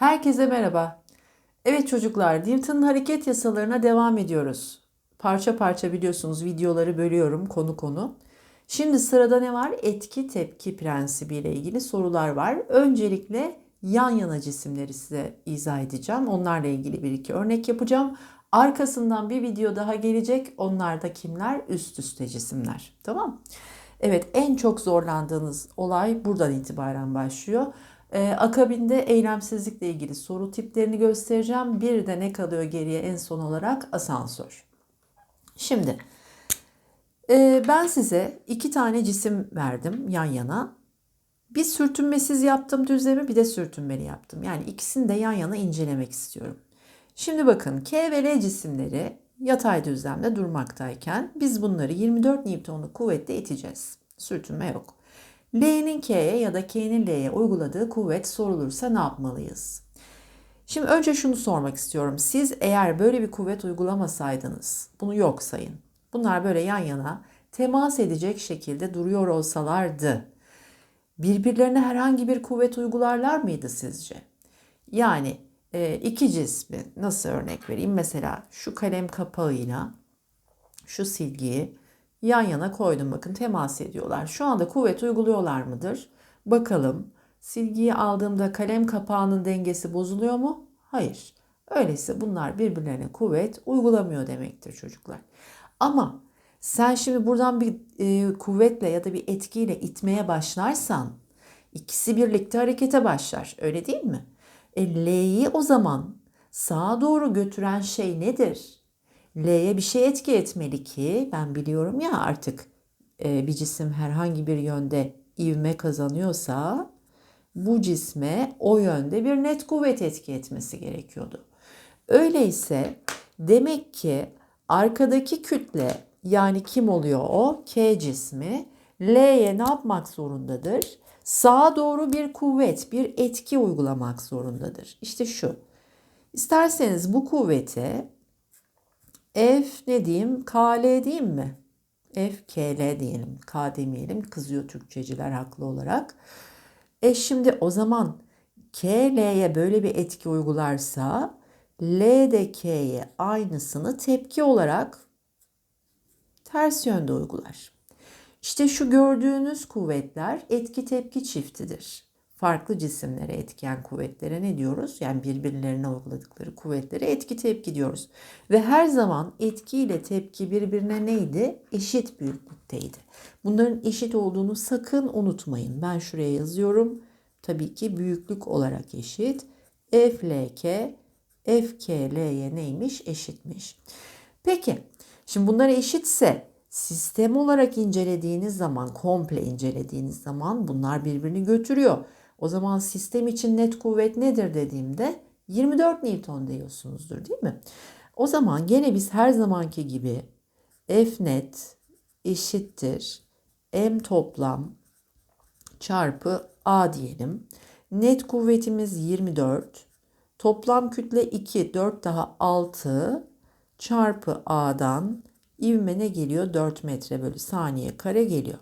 Herkese merhaba. Evet çocuklar, Newton'un hareket yasalarına devam ediyoruz. Parça parça biliyorsunuz videoları bölüyorum konu konu. Şimdi sırada ne var? Etki tepki prensibi ile ilgili sorular var. Öncelikle yan yana cisimleri size izah edeceğim. Onlarla ilgili bir iki örnek yapacağım. Arkasından bir video daha gelecek. Onlar da kimler? Üst üste cisimler. Tamam Evet en çok zorlandığınız olay buradan itibaren başlıyor. Ee, akabinde eylemsizlikle ilgili soru tiplerini göstereceğim. Bir de ne kalıyor geriye en son olarak asansör. Şimdi e, ben size iki tane cisim verdim yan yana. Bir sürtünmesiz yaptım düzlemi bir de sürtünmeli yaptım. Yani ikisini de yan yana incelemek istiyorum. Şimdi bakın K ve L cisimleri yatay düzlemde durmaktayken biz bunları 24 Newton'luk kuvvetle iteceğiz. Sürtünme yok. L'nin K'ye ya da K'nin L'ye uyguladığı kuvvet sorulursa ne yapmalıyız? Şimdi önce şunu sormak istiyorum. Siz eğer böyle bir kuvvet uygulamasaydınız, bunu yok sayın. Bunlar böyle yan yana temas edecek şekilde duruyor olsalardı, birbirlerine herhangi bir kuvvet uygularlar mıydı sizce? Yani e, iki cismi nasıl örnek vereyim? Mesela şu kalem kapağıyla şu silgiyi yan yana koydum bakın temas ediyorlar. Şu anda kuvvet uyguluyorlar mıdır? Bakalım silgiyi aldığımda kalem kapağının dengesi bozuluyor mu? Hayır. Öyleyse bunlar birbirlerine kuvvet uygulamıyor demektir çocuklar. Ama sen şimdi buradan bir e, kuvvetle ya da bir etkiyle itmeye başlarsan ikisi birlikte harekete başlar. Öyle değil mi? E, L'yi o zaman sağa doğru götüren şey nedir? L'ye bir şey etki etmeli ki ben biliyorum ya artık e, bir cisim herhangi bir yönde ivme kazanıyorsa bu cisme o yönde bir net kuvvet etki etmesi gerekiyordu. Öyleyse demek ki arkadaki kütle yani kim oluyor o? K cismi L'ye ne yapmak zorundadır? Sağa doğru bir kuvvet, bir etki uygulamak zorundadır. İşte şu. İsterseniz bu kuvveti F ne diyeyim? KL diyeyim mi? F, KL diyelim. K demeyelim. Kızıyor Türkçeciler haklı olarak. E şimdi o zaman K, L'ye böyle bir etki uygularsa L de K'ye aynısını tepki olarak ters yönde uygular. İşte şu gördüğünüz kuvvetler etki tepki çiftidir farklı cisimlere etken kuvvetlere ne diyoruz? Yani birbirlerine uyguladıkları kuvvetlere etki tepki diyoruz. Ve her zaman etki ile tepki birbirine neydi? Eşit büyüklükteydi. Bunların eşit olduğunu sakın unutmayın. Ben şuraya yazıyorum. Tabii ki büyüklük olarak eşit. FLK, FKL'ye neymiş? Eşitmiş. Peki, şimdi bunlar eşitse sistem olarak incelediğiniz zaman, komple incelediğiniz zaman bunlar birbirini götürüyor. O zaman sistem için net kuvvet nedir dediğimde 24 Newton diyorsunuzdur değil mi? O zaman gene biz her zamanki gibi F net eşittir M toplam çarpı A diyelim. Net kuvvetimiz 24. Toplam kütle 2, 4 daha 6 çarpı A'dan ivme ne geliyor? 4 metre bölü saniye kare geliyor.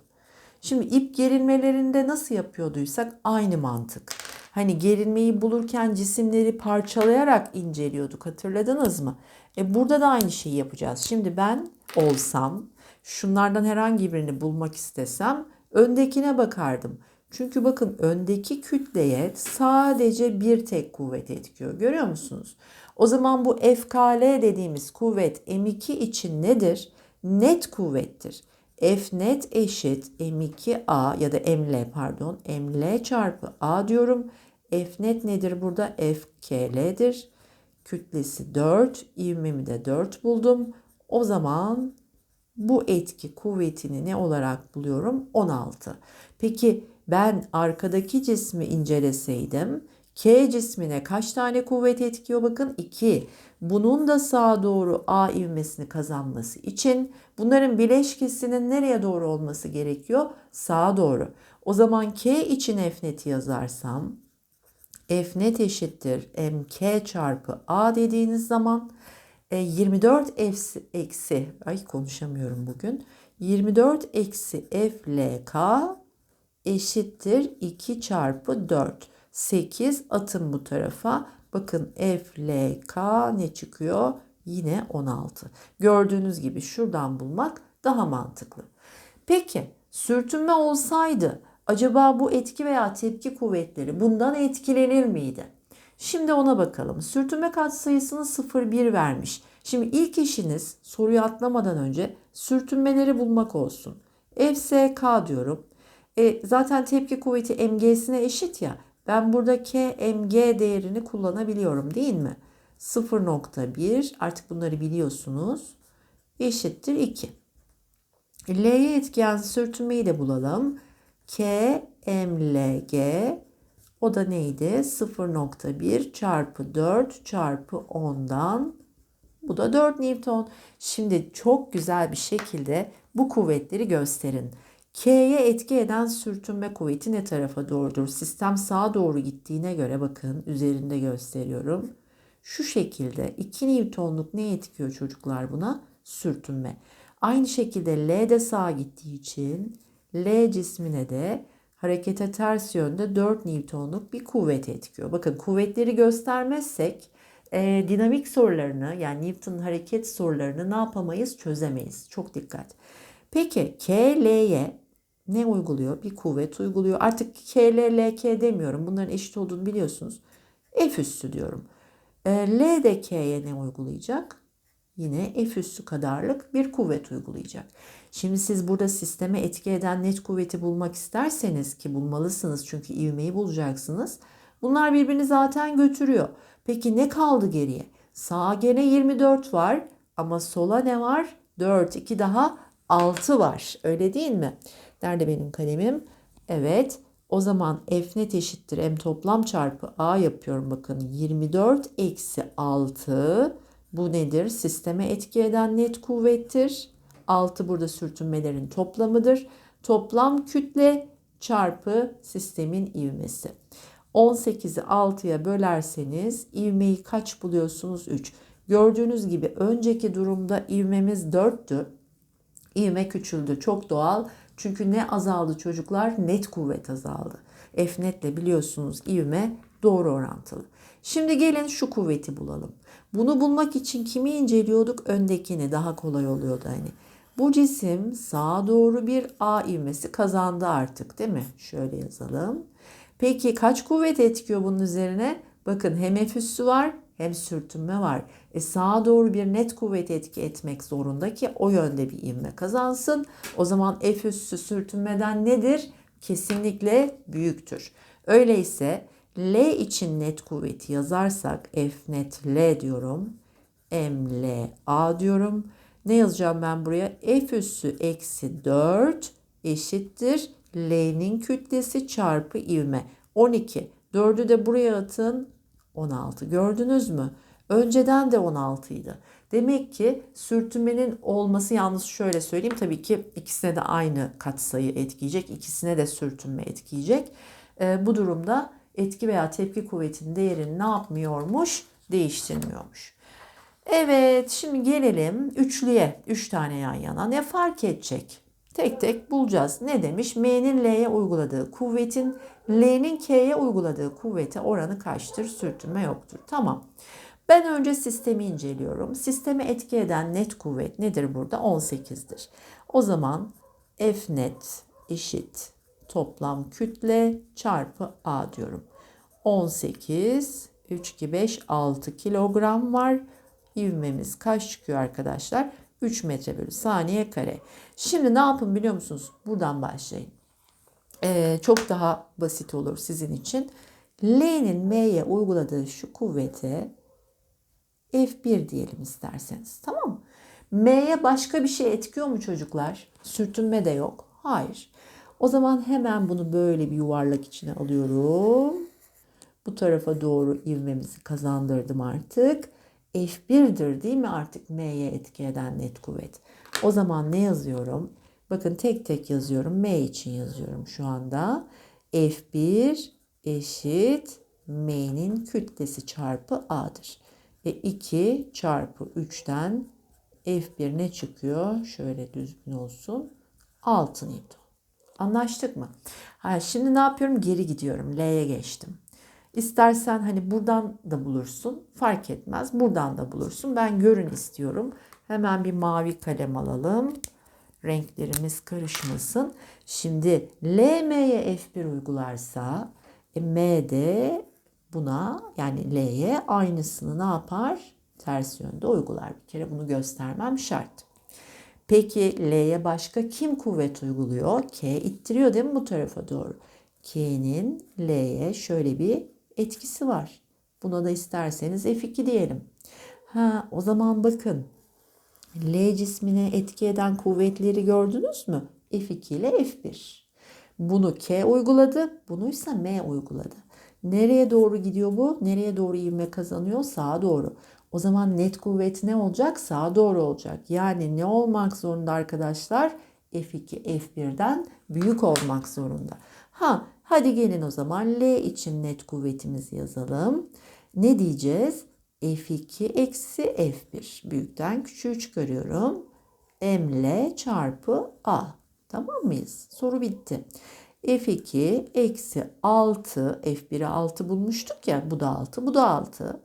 Şimdi ip gerilmelerinde nasıl yapıyorduysak aynı mantık. Hani gerilmeyi bulurken cisimleri parçalayarak inceliyorduk hatırladınız mı? E burada da aynı şeyi yapacağız. Şimdi ben olsam şunlardan herhangi birini bulmak istesem öndekine bakardım. Çünkü bakın öndeki kütleye sadece bir tek kuvvet etkiyor. Görüyor musunuz? O zaman bu FKL dediğimiz kuvvet M2 için nedir? Net kuvvettir. F net eşit M2A ya da ML pardon ML çarpı A diyorum. F net nedir burada? FKL'dir. Kütlesi 4. ivmemi de 4 buldum. O zaman bu etki kuvvetini ne olarak buluyorum? 16. Peki ben arkadaki cismi inceleseydim K cismine kaç tane kuvvet etkiyor? Bakın 2. Bunun da sağa doğru A ivmesini kazanması için bunların bileşkesinin nereye doğru olması gerekiyor? Sağa doğru. O zaman K için F neti yazarsam F net eşittir MK çarpı A dediğiniz zaman 24 e, F eksi ay konuşamıyorum bugün. 24 eksi F L K eşittir 2 çarpı 4. 8 atın bu tarafa. Bakın F, L, K ne çıkıyor? Yine 16. Gördüğünüz gibi şuradan bulmak daha mantıklı. Peki sürtünme olsaydı acaba bu etki veya tepki kuvvetleri bundan etkilenir miydi? Şimdi ona bakalım. Sürtünme katsayısını 0,1 vermiş. Şimdi ilk işiniz soruyu atlamadan önce sürtünmeleri bulmak olsun. FSK diyorum. E, zaten tepki kuvveti mg'sine eşit ya. Ben burada K mg değerini kullanabiliyorum değil mi? 0.1 artık bunları biliyorsunuz. Eşittir 2. L'ye etkiyen sürtünmeyi de bulalım. K mlg o da neydi? 0.1 çarpı 4 çarpı 10'dan bu da 4 Newton. Şimdi çok güzel bir şekilde bu kuvvetleri gösterin. K'ye etki eden sürtünme kuvveti ne tarafa doğrudur? Sistem sağa doğru gittiğine göre bakın üzerinde gösteriyorum. Şu şekilde 2 Newton'luk ne etkiyor çocuklar buna? Sürtünme. Aynı şekilde L de sağa gittiği için L cismine de harekete ters yönde 4 Newton'luk bir kuvvet etkiyor. Bakın kuvvetleri göstermezsek e, dinamik sorularını yani Newton hareket sorularını ne yapamayız çözemeyiz. Çok dikkat. Peki K, L'ye ne uyguluyor? Bir kuvvet uyguluyor. Artık K, L, L, K demiyorum. Bunların eşit olduğunu biliyorsunuz. F üssü diyorum. E, L de K'ye ne uygulayacak? Yine F üssü kadarlık bir kuvvet uygulayacak. Şimdi siz burada sisteme etki eden net kuvveti bulmak isterseniz ki bulmalısınız çünkü ivmeyi bulacaksınız. Bunlar birbirini zaten götürüyor. Peki ne kaldı geriye? Sağa gene 24 var ama sola ne var? 4, 2 daha 6 var. Öyle değil mi? Nerede benim kalemim? Evet. O zaman F net eşittir M toplam çarpı A yapıyorum bakın. 24 eksi 6. Bu nedir? Sisteme etki eden net kuvvettir. 6 burada sürtünmelerin toplamıdır. Toplam kütle çarpı sistemin ivmesi. 18'i 6'ya bölerseniz ivmeyi kaç buluyorsunuz? 3. Gördüğünüz gibi önceki durumda ivmemiz 4'tü. İvme küçüldü. Çok doğal. Çünkü ne azaldı çocuklar? Net kuvvet azaldı. F netle biliyorsunuz ivme doğru orantılı. Şimdi gelin şu kuvveti bulalım. Bunu bulmak için kimi inceliyorduk? Öndekini daha kolay oluyordu hani. Bu cisim sağa doğru bir A ivmesi kazandı artık değil mi? Şöyle yazalım. Peki kaç kuvvet etkiyor bunun üzerine? Bakın hem F üssü var hem sürtünme var. E sağa doğru bir net kuvvet etki etmek zorunda ki o yönde bir ivme kazansın. O zaman F üssü sürtünmeden nedir? Kesinlikle büyüktür. Öyleyse L için net kuvveti yazarsak F net L diyorum. M L A diyorum. Ne yazacağım ben buraya? F üssü eksi 4 eşittir. L'nin kütlesi çarpı ivme. 12. 4'ü de buraya atın. 16. Gördünüz mü? Önceden de 16 idi. Demek ki sürtünmenin olması yalnız şöyle söyleyeyim. Tabii ki ikisine de aynı katsayı etkileyecek. ikisine de sürtünme etkileyecek. Ee, bu durumda etki veya tepki kuvvetinin değerini ne yapmıyormuş? Değiştirmiyormuş. Evet şimdi gelelim üçlüye. Üç tane yan yana. Ne fark edecek? Tek tek bulacağız. Ne demiş? M'nin L'ye uyguladığı kuvvetin L'nin K'ye uyguladığı kuvvete oranı kaçtır? Sürtünme yoktur. Tamam. Ben önce sistemi inceliyorum. Sisteme etki eden net kuvvet nedir burada? 18'dir. O zaman F net eşit toplam kütle çarpı A diyorum. 18, 3, 2, 5, 6 kilogram var. İvmemiz kaç çıkıyor arkadaşlar? 3 metre bölü saniye kare. Şimdi ne yapın biliyor musunuz? Buradan başlayın. Ee, çok daha basit olur sizin için. L'nin M'ye uyguladığı şu kuvvete F1 diyelim isterseniz. Tamam mı? M'ye başka bir şey etkiyor mu çocuklar? Sürtünme de yok. Hayır. O zaman hemen bunu böyle bir yuvarlak içine alıyorum. Bu tarafa doğru ivmemizi kazandırdım artık. F1'dir değil mi artık M'ye etki eden net kuvvet? O zaman ne yazıyorum? Bakın tek tek yazıyorum. M için yazıyorum şu anda. F1 eşit M'nin kütlesi çarpı A'dır. Ve 2 çarpı 3'ten F1 ne çıkıyor? Şöyle düzgün olsun. 6 Newton. Anlaştık mı? Ha, şimdi ne yapıyorum? Geri gidiyorum. L'ye geçtim. İstersen hani buradan da bulursun. Fark etmez. Buradan da bulursun. Ben görün istiyorum. Hemen bir mavi kalem alalım. Renklerimiz karışmasın. Şimdi LM'ye F1 uygularsa e, M de buna yani L'ye aynısını ne yapar? Ters yönde uygular. Bir kere bunu göstermem şart. Peki L'ye başka kim kuvvet uyguluyor? K ittiriyor değil mi bu tarafa doğru? K'nin L'ye şöyle bir etkisi var. Buna da isterseniz F2 diyelim. Ha, o zaman bakın L cismine etki eden kuvvetleri gördünüz mü? F2 ile F1. Bunu K uyguladı, bunu ise M uyguladı. Nereye doğru gidiyor bu? Nereye doğru ivme kazanıyor? Sağa doğru. O zaman net kuvvet ne olacak? Sağa doğru olacak. Yani ne olmak zorunda arkadaşlar? F2 F1'den büyük olmak zorunda. Ha hadi gelin o zaman L için net kuvvetimizi yazalım. Ne diyeceğiz? F2 eksi F1 büyükten küçüğü çıkarıyorum. ML çarpı A. Tamam mıyız? Soru bitti. F2 eksi 6 F1'e 6 bulmuştuk ya bu da 6 bu da 6.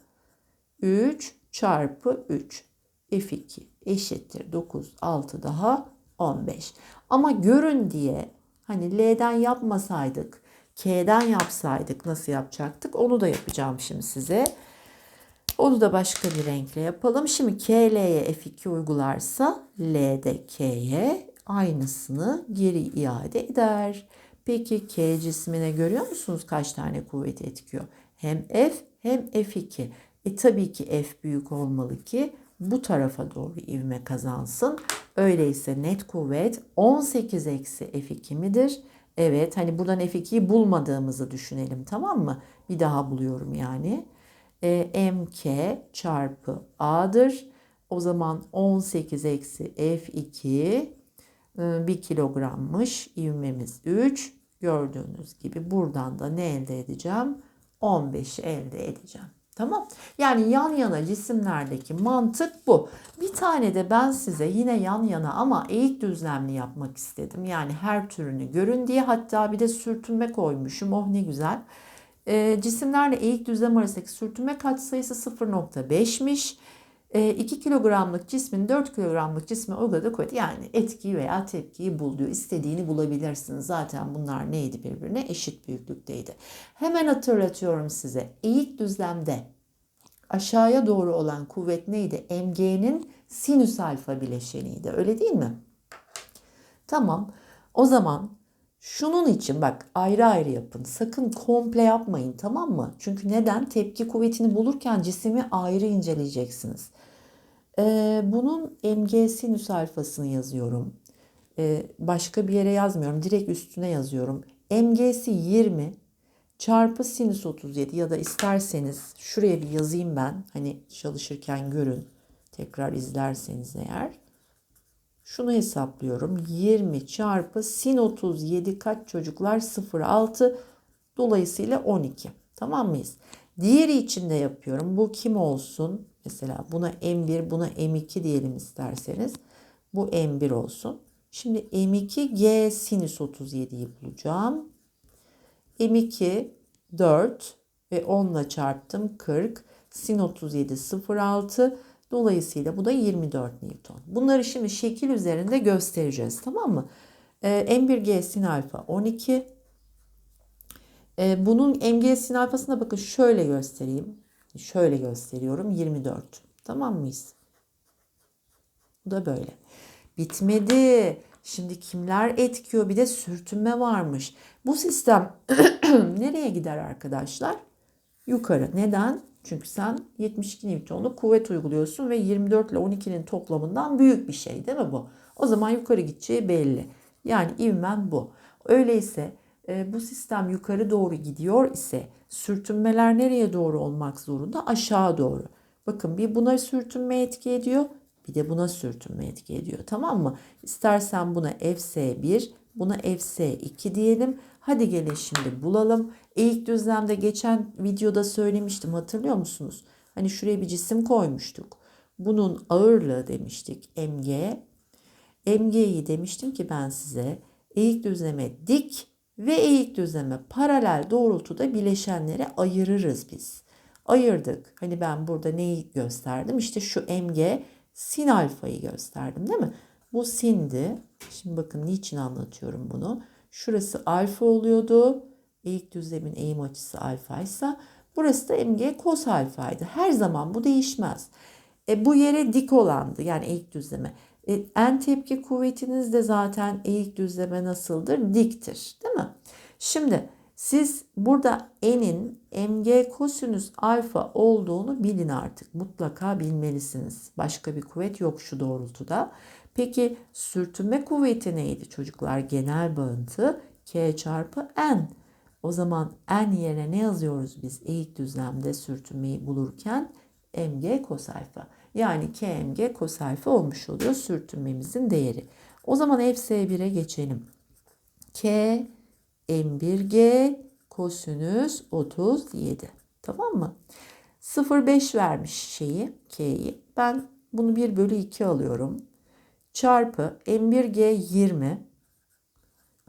3 çarpı 3 F2 eşittir 9 6 daha 15. Ama görün diye hani L'den yapmasaydık K'den yapsaydık nasıl yapacaktık onu da yapacağım şimdi size. Onu da başka bir renkle yapalım. Şimdi K L'ye F2 uygularsa L de K'ye aynısını geri iade eder. Peki K cismine görüyor musunuz kaç tane kuvvet etkiyor? Hem F hem F2. E tabii ki F büyük olmalı ki bu tarafa doğru ivme kazansın. Öyleyse net kuvvet 18 eksi F2 midir? Evet hani buradan F2'yi bulmadığımızı düşünelim tamam mı? Bir daha buluyorum yani. E, MK çarpı A'dır. O zaman 18 eksi F2 1 kilogrammış. İvmemiz 3. Gördüğünüz gibi buradan da ne elde edeceğim? 15'i elde edeceğim. Tamam. Yani yan yana cisimlerdeki mantık bu. Bir tane de ben size yine yan yana ama eğik düzlemli yapmak istedim. Yani her türünü görün diye hatta bir de sürtünme koymuşum. Oh ne güzel. E, cisimlerle eğik düzlem arasındaki sürtünme katsayısı 0.5'miş. E, 2 kilogramlık cismin 4 kilogramlık cisme uyguladığı kuvvet yani etkiyi veya tepkiyi bul diyor. İstediğini bulabilirsiniz. Zaten bunlar neydi birbirine? Eşit büyüklükteydi. Hemen hatırlatıyorum size. Eğik düzlemde aşağıya doğru olan kuvvet neydi? MG'nin sinüs alfa bileşeniydi. Öyle değil mi? Tamam. O zaman şunun için bak ayrı ayrı yapın. Sakın komple yapmayın tamam mı? Çünkü neden? Tepki kuvvetini bulurken cisimi ayrı inceleyeceksiniz. Ee, bunun mg sinüs alfasını yazıyorum. Ee, başka bir yere yazmıyorum. Direkt üstüne yazıyorum. mg'si 20 çarpı sinüs 37 ya da isterseniz şuraya bir yazayım ben. Hani çalışırken görün. Tekrar izlerseniz eğer. Şunu hesaplıyorum. 20 çarpı sin 37 kaç çocuklar? 0,6 dolayısıyla 12. Tamam mıyız? Diğeri için de yapıyorum. Bu kim olsun? Mesela buna M1 buna M2 diyelim isterseniz. Bu M1 olsun. Şimdi M2 G sinüs 37'yi bulacağım. M2 4 ve 10 ile çarptım 40. Sin 37 0,6 Dolayısıyla bu da 24 Newton. Bunları şimdi şekil üzerinde göstereceğiz tamam mı? Ee, M1G sin alfa 12. Ee, bunun MG sin alfasına bakın şöyle göstereyim. Şöyle gösteriyorum 24. Tamam mıyız? Bu da böyle. Bitmedi. Şimdi kimler etkiyor? Bir de sürtünme varmış. Bu sistem nereye gider arkadaşlar? Yukarı. Neden? Çünkü sen 72 Newton'luk kuvvet uyguluyorsun ve 24 ile 12'nin toplamından büyük bir şey değil mi bu? O zaman yukarı gideceği belli. Yani ivmen bu. Öyleyse e, bu sistem yukarı doğru gidiyor ise sürtünmeler nereye doğru olmak zorunda? Aşağı doğru. Bakın bir buna sürtünme etki ediyor, bir de buna sürtünme etki ediyor. Tamam mı? İstersen buna Fs1, buna Fs2 diyelim. Hadi gelin şimdi bulalım. Eğik düzlemde geçen videoda söylemiştim hatırlıyor musunuz? Hani şuraya bir cisim koymuştuk. Bunun ağırlığı demiştik mg. mg'yi demiştim ki ben size eğik düzleme dik ve eğik düzleme paralel doğrultuda bileşenlere ayırırız biz. Ayırdık. Hani ben burada neyi gösterdim? İşte şu mg sin alfayı gösterdim değil mi? Bu sindi. Şimdi bakın niçin anlatıyorum bunu. Şurası alfa oluyordu. Eğik düzlemin eğim açısı alfaysa burası da mg kos alfaydı. Her zaman bu değişmez. E, bu yere dik olandı yani eğik düzleme. E, en tepki kuvvetiniz de zaten eğik düzleme nasıldır? Diktir değil mi? Şimdi siz burada n'in mg kosinüs alfa olduğunu bilin artık. Mutlaka bilmelisiniz. Başka bir kuvvet yok şu doğrultuda. Peki sürtünme kuvveti neydi çocuklar? Genel bağıntı k çarpı n. O zaman n yerine ne yazıyoruz biz eğik düzlemde sürtünmeyi bulurken? mg kos alfa. Yani kmg kos alfa olmuş oluyor sürtünmemizin değeri. O zaman fs1'e geçelim. k m1g kosinüs 37. Tamam mı? 0,5 vermiş şeyi k'yi. Ben bunu 1 bölü 2 alıyorum. Çarpı m1g 20.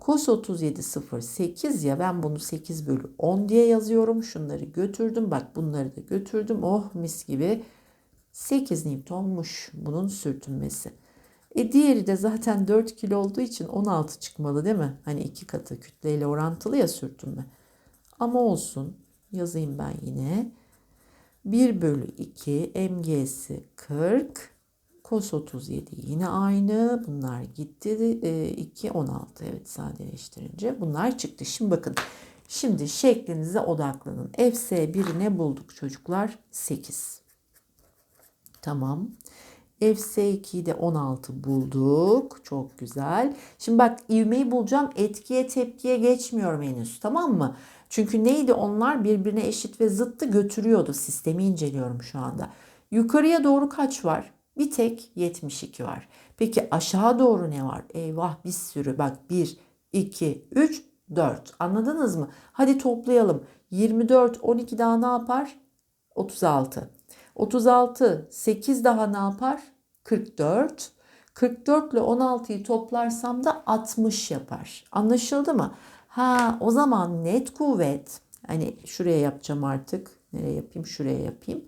Kos 37 0 8 ya ben bunu 8 bölü 10 diye yazıyorum. Şunları götürdüm. Bak bunları da götürdüm. Oh mis gibi 8 Newton'muş bunun sürtünmesi. E diğeri de zaten 4 kilo olduğu için 16 çıkmalı değil mi? Hani iki katı kütleyle orantılı ya sürtünme. Ama olsun yazayım ben yine. 1 bölü 2 mg'si 40. Kos 37 yine aynı. Bunlar gitti. 2, 16 evet sadeleştirince. Bunlar çıktı. Şimdi bakın. Şimdi şeklinize odaklanın. Fs1'i ne bulduk çocuklar? 8. Tamam. Fs2'yi de 16 bulduk. Çok güzel. Şimdi bak ivmeyi bulacağım. Etkiye tepkiye geçmiyorum henüz. Tamam mı? Çünkü neydi onlar birbirine eşit ve zıttı götürüyordu. Sistemi inceliyorum şu anda. Yukarıya doğru kaç var? Bir tek 72 var. Peki aşağı doğru ne var? Eyvah bir sürü. Bak 1, 2, 3, 4. Anladınız mı? Hadi toplayalım. 24, 12 daha ne yapar? 36. 36, 8 daha ne yapar? 44. 44 ile 16'yı toplarsam da 60 yapar. Anlaşıldı mı? Ha o zaman net kuvvet hani şuraya yapacağım artık. Nereye yapayım? Şuraya yapayım.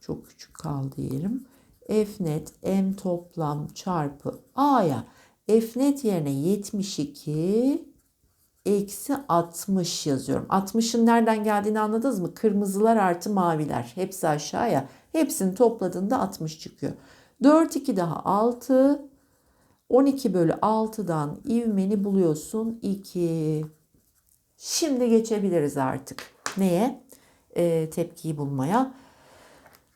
Çok küçük kaldı yerim. F net M toplam çarpı A'ya F net yerine 72 eksi 60 yazıyorum. 60'ın nereden geldiğini anladınız mı? Kırmızılar artı maviler. Hepsi aşağıya. Hepsini topladığında 60 çıkıyor. 4 2 daha 6. 12 bölü 6'dan ivmeni buluyorsun 2. Şimdi geçebiliriz artık. Neye? Ee, tepkiyi bulmaya.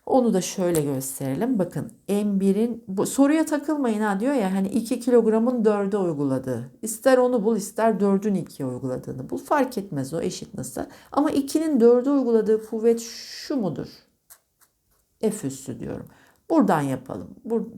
Onu da şöyle gösterelim. Bakın M1'in bu soruya takılmayın ha diyor ya hani 2 kilogramın 4'e uyguladığı. İster onu bul ister 4'ün 2'ye uyguladığını bul. Fark etmez o eşit nasıl. Ama 2'nin 4'e uyguladığı kuvvet şu mudur? F üssü diyorum. Buradan yapalım.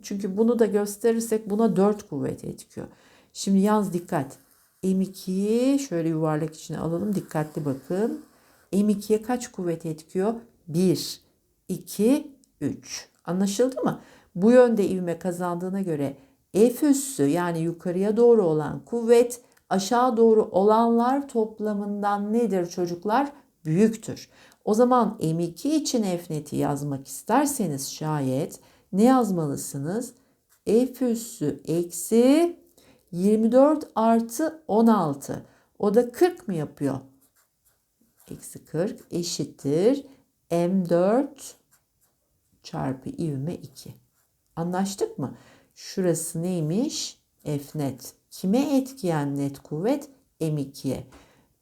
Çünkü bunu da gösterirsek buna 4 kuvvet etkiyor. Şimdi yaz dikkat. M2'yi şöyle yuvarlak içine alalım. Dikkatli bakın. M2'ye kaç kuvvet etkiyor? 1, 2, 3. Anlaşıldı mı? Bu yönde ivme kazandığına göre F üssü yani yukarıya doğru olan kuvvet aşağı doğru olanlar toplamından nedir çocuklar? Büyüktür. O zaman M2 için F neti yazmak isterseniz şayet ne yazmalısınız? F üssü eksi 24 artı 16. O da 40 mı yapıyor? Eksi 40 eşittir. M4 çarpı ivme 2. Anlaştık mı? Şurası neymiş? F net. Kime etkiyen net kuvvet? M2'ye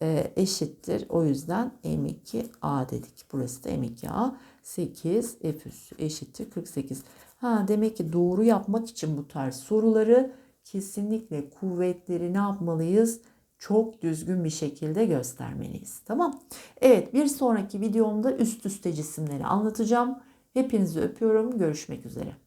e, eşittir. O yüzden M2A dedik. Burası da M2A. 8 F üssü eşittir 48. Ha, demek ki doğru yapmak için bu tarz soruları kesinlikle kuvvetleri ne yapmalıyız? Çok düzgün bir şekilde göstermeliyiz. Tamam. Evet bir sonraki videomda üst üste cisimleri anlatacağım. Hepinizi öpüyorum. Görüşmek üzere.